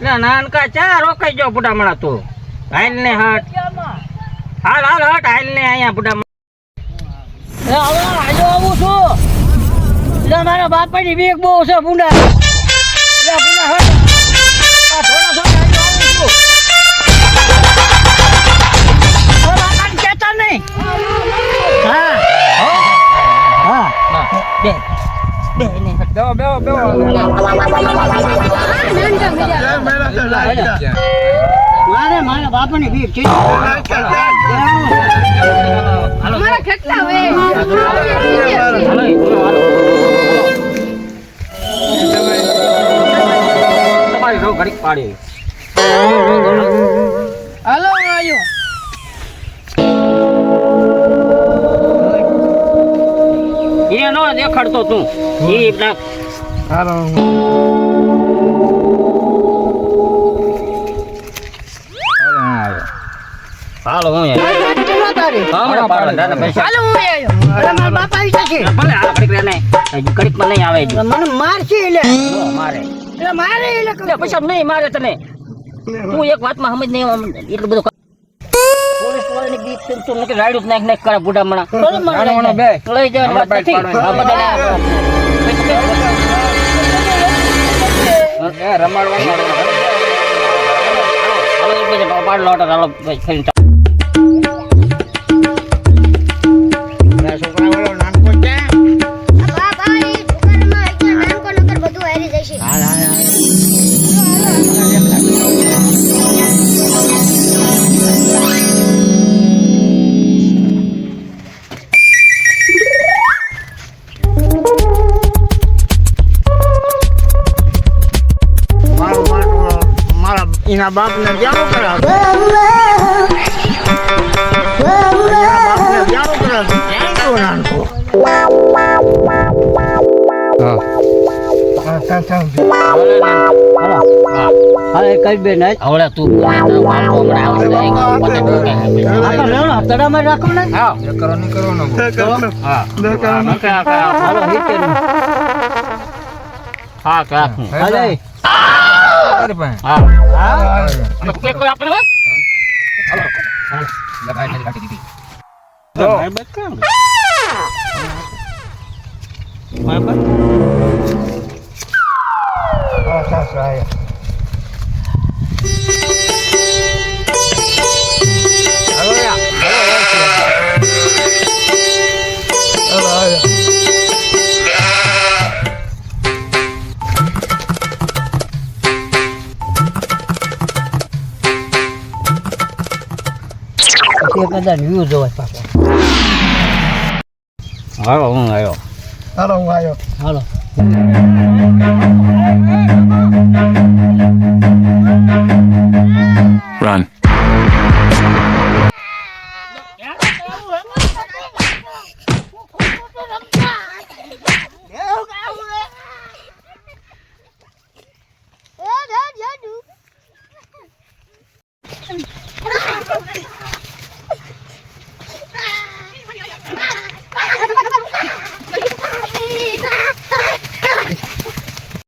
લે નાનકા ચા રોકાઈ ગયો બુડામણા તું. હાલ ને હટ. હાલ હાલ હટ હાલ ને અહીંયા બુડામણા આજે આવું છું. એટલે મારા બાપાની બીક બહુ છે બુંડા. એટલે બુંડા હટ. થોડા થોડા આજે બેહો બેહો બેહો. મારે મારા બાપાની બેગ છે. મારા ખેતલા. તમારી સૌ ઘડીક પાડી હલો આયો એ નો દેખાડતો તું. એ હાલો હું હમણાં પૈસા હાલો હું આયો મારા બાપા આવી જશે. ભલે હાલો ઘડીક રહે નહીં. હજી ઘડીકમાં નહીં આવે મને મારશે એટલે. મારે. એટલે મારે એટલે એટલે પૈસા નહીં મારે તને. તું એક વાતમાં સમજ નહીં એટલું બધું રાયડું નાખ નાખ કરે બુઢા મણા. લઈ જવાની વાત હમણાં એના બાપ ને જાણો કરાવ જાણો કરાવ જાણતો નાનકો હવે કઈ બે હવે તું હે તડામાં રાખો ને હા કરો. હા હાલો નીચે નું. હા કે રાખું. હાલે તારી પાસે. હા હા કોઈ આપણે હોય? લગાઈ ખાલી કાઢી દીધી. ભાઈ બસ કામ. ભાઈ બસ. પછી કદાચ વ્યૂ જોવાય પાછો આવ્યો હું આવ્યો હાલો હું આવ્યો હાલો Run. એ જા જાડુ